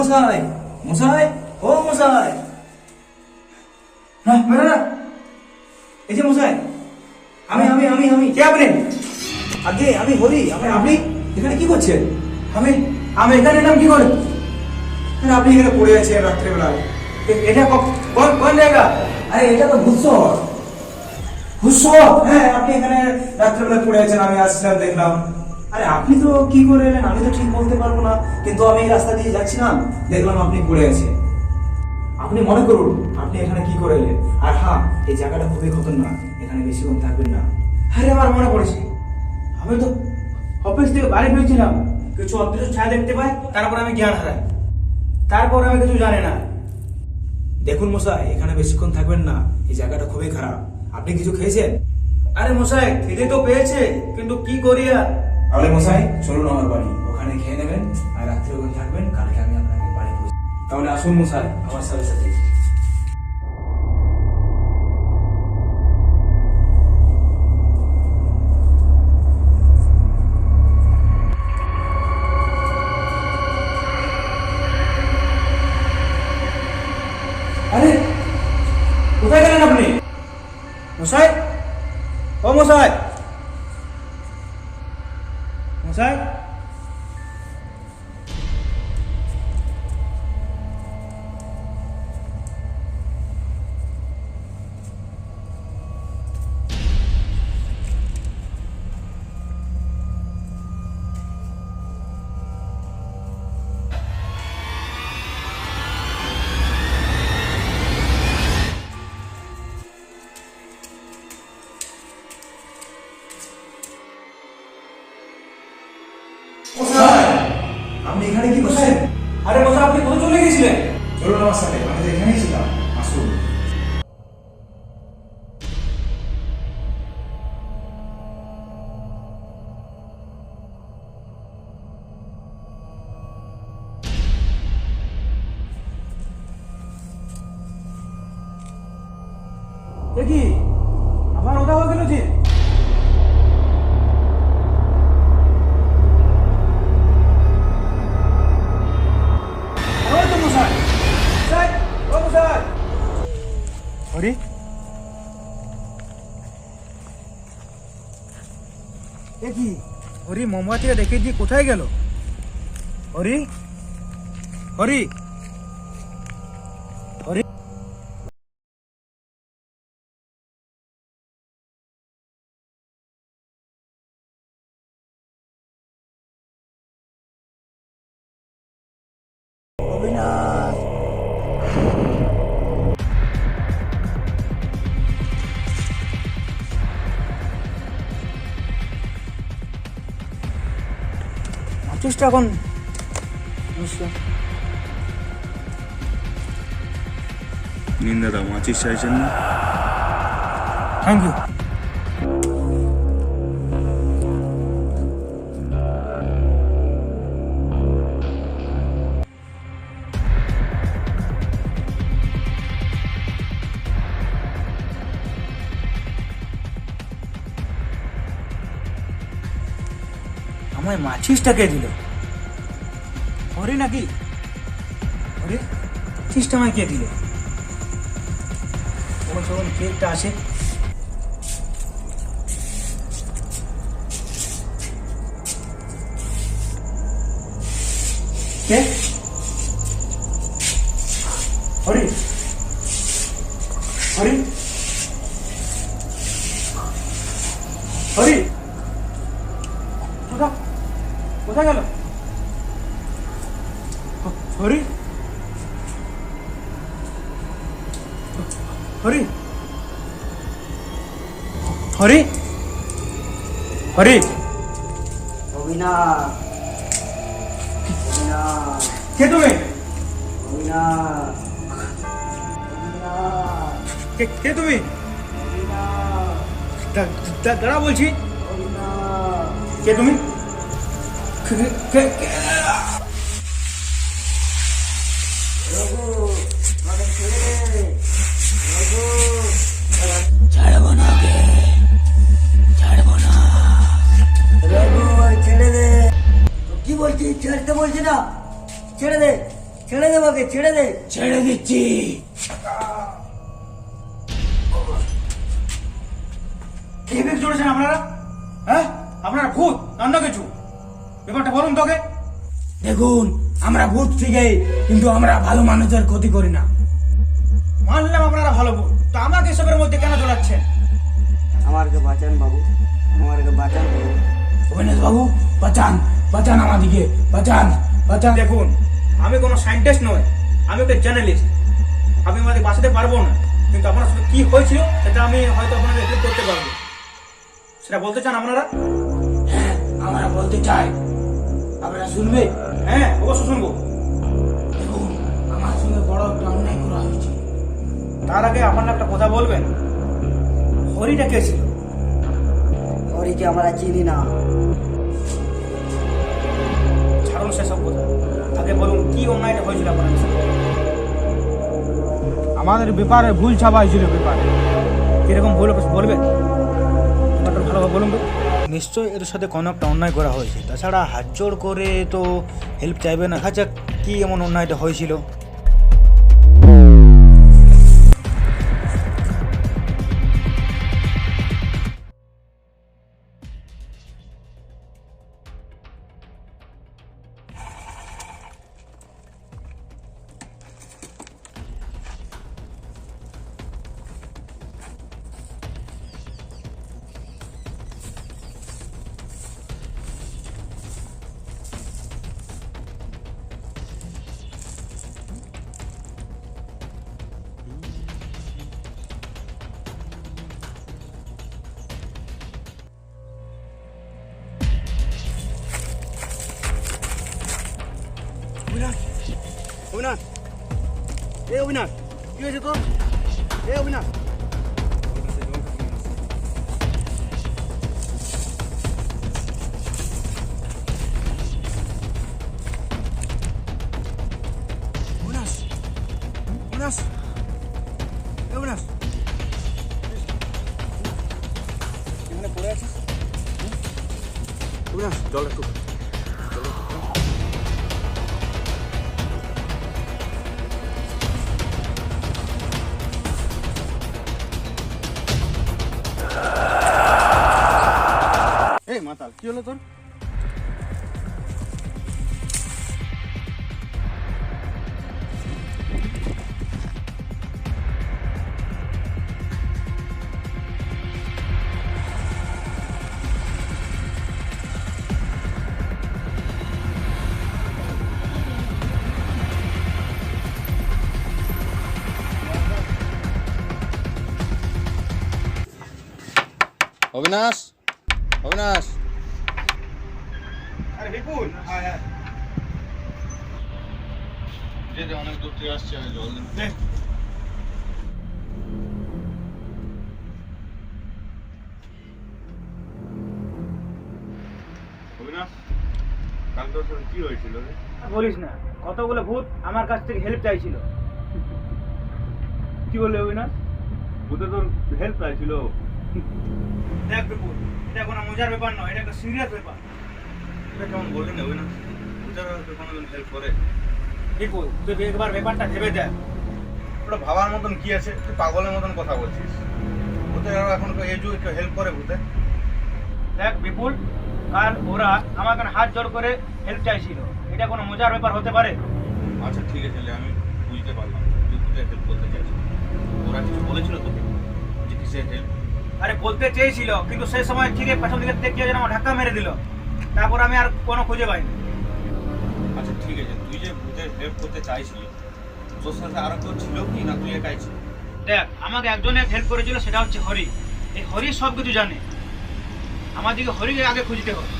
মশাই মশাই, ও মশাই। এই যে মশাই, আমি আমি আমি আমি, কে আপনি? আগে আমি হরি আপনি আপনি এখানে কি করছেন? আমি আমি এখানে এলাম কি করে? আপনি এখানে পড়ে আছেন রাত্রেবেলায়। এ- এটা কোন কোন জায়গা? আরে, এটা তো ভূতশহর ভূতশহর হ্যাঁ আপনি এখানে রাত্রেবেলায় পড়ে আছেন, আমি আসলাম, দেখলাম। আরে, আপনি তো কি করে এলেন? আমি তো ঠিক বলতে পারব না। কিন্তু আমি এই রাস্তা দিয়ে যাচ্ছিলাম দেখলাম আপনি পড়ে আছেন আপনি মনে করুন, আপনি এখানে কি করে এলেন? আর হ্যাঁ এই জায়গাটা খুবই খতরনাক এখানে বেশিক্ষণ থাকবেন না। আরে, আমার মনে পড়েছে। আমি তো অফিস থেকে বাড়ি ফিরছিলাম। কিছু অদৃশ্য ছায়া দেখতে পাই, তারপর আমি জ্ঞান হারাই। তারপর আমি কিছু জানি না। দেখুন মশাই, এখানে বেশিক্ষণ থাকবেন না। এই জায়গাটা খুবই খারাপ। আপনি কিছু খেয়েছেন? আরে মশাই খেতে তো পেয়েছে, কিন্তু কি করি আর? তাহলে মশাই, চলুন আমার বাড়ি। ওখানে খেয়ে নেবেন আর রাত্রে ওখানে থাকবেন। কালকে আমি আপনাকে বাড়ি পৌঁছে তাহলে আসুন মশাই, আমার সাথে সাথে। আরে, কোথায় গেলেন আপনি? মশাই? ও মশাই! মশাই আপনি এখানে কি করছেন? আরে মশাই আপনি কোথায় চলে গেছিলেন? চলুন আমার সাথে, আমি তো এখানেই ছিলাম। আসুন। দেখি হরি এ কি? হরি মোমবাতিটা রেখে দিয়ে কোথায় গেল? হরি? হরি? মাচিসটা এখন। নিন দাদা মাচিস চাইছেন না? থ্যাংক ইউ আমায় মাছিসটা কে দিল। হরি নাকি? হরি মাছিসটা আমায় কে দিল? তখন তখন কেকটা আসে। কে? হরি হরি? হরি কোথা কোথায় গেল। হরি? হরি? হরি? হরি? অবিনাশ। অবিনাশ। কে তুমি? অবিনাশ। কে কে তুমি? দাঁড়া বলছি। কে তুমি? কে ছেড়ে দে কি বলছিস ছেড়তে বলছি না ছেড়ে দে ছেড়ে দে বাকে ছেড়ে দে ছেড়ে দিচ্ছি বেগ চড়েছেন আপনারা। হ্যাঁ? আপনারা ভূত, অন্য কিছু। ব্যাপারটা বলুন তোকে। দেখুন আমরা ভূত থেকে কিন্তু আমরা ভালো মানুষের ক্ষতি করি না। মানলাম আপনারা ভালো ভূত তো আমাকে এসবের মধ্যে কেন জড়াচ্ছেন? আমাকে বাঁচান বাবু আমাকে বাঁচান বাবু। অবিনাশ বাবু বাঁচান বাঁচান আমাদিকে বাঁচান বাঁচান। দেখুন আমি কোনো সায়েন্টিস্ট নই আমি একটা জার্নালিস্ট। আমি আমাদের বাঁচাতে পারব না কিন্তু আপনার সাথে কি হয়েছিল সেটা আমি হয়তো আপনাদের হেল্প করতে পারব। সেটা বলতে চান আপনারা? হ্যাঁ আমরা বলতে চাই আপনারা শুনবে? হ্যাঁ অবশ্যই শুনব। দেখুন আমার সঙ্গে বড় একটা অন্যায় করা হয়েছে। তার আগে আপনারা একটা কথা বলবেন? হরিটা কে ছিল? হরিকে আমরা চিনি না। ছাড়ুন সেসব কথা। আগে বলুন কি অন্যায়টা হয়েছিল আপনার আমাদের ব্যাপারে ভুল ছাপা হয়েছিল ব্যাপারে। কীরকম ভুল বলবেন? ভালোভাবে বলুন তো। নিশ্চয়ই এর সাথে কোনো একটা অন্যায় করা হয়েছে। তাছাড়া হাত জোর করে তো হেল্প চাইবে না। আচ্ছা কী এমন অন্যায়টা হয়েছিল? এ অবিনাশ কি হয়েছে তোর এ অবিনাশ অবিনাশ অবিনাশ এ অবিনাশ এখানে পড়ে আছিস মাতাল কি হলো তোর অবিনাশ অবিনাশ আরে বিপুল হ্যাঁ হ্যাঁ অনেক দূর থেকে আসছে আমি জল কি হয়েছিল বলিস না কতগুলো ভূত আমার কাছ থেকে হেল্প চাইছিল। কি বললে অবিনাশ ভূতে তোর হেল্প চাইছিল। দেখ বিপুল এটা কোনো মজার ব্যাপার নয় এটা একটা সিরিয়াস ব্যাপার। এটা কেমন বললি না অবিনাশ ভূতের হয়তো হেল্প করে। বিপুল। তুই একবার ব্যাপারটা ভেবে দেখ। ওটা ভাবার মতন কি আছে? তুই পাগলের মতন কথা বলছিস। ভূতের এখন এই যুগে কেউ হেল্প করে ভূতে। দেখ বিপুল কাল ওরা আমার কাছে হাত জোড় করে হেল্প চাইছিল। এটা কোনো মজার ব্যাপার হতে পারে? আচ্ছা ঠিক আছে আমি বুঝতে পারলাম। তুই ভূতের হেল্প করতে চাইছিস। ওরা কিছু বলেছিল তোকে যে কিসের হেল্প আরে বলতে চেয়েছিল কিন্তু সেই সময় ঠিক পেছন দিকে দেখে যেন আমার ধাক্কা মেরে দিল। তারপর আমি আর কোনো খুঁজে পাইনি। আচ্ছা ঠিক আছে। তুই যে ভূতের হেল্প করতে চাইছিলি, তোর সাথে আরও কেউ ছিল কি না? তুই একাই ছিল? দেখ, আমাকে একজনের হেল্প করেছিল, সেটা হচ্ছে হরি। এই হরি সব কিছু জানে আমাদেরকে হরিকে আগে খুঁজতে হবে।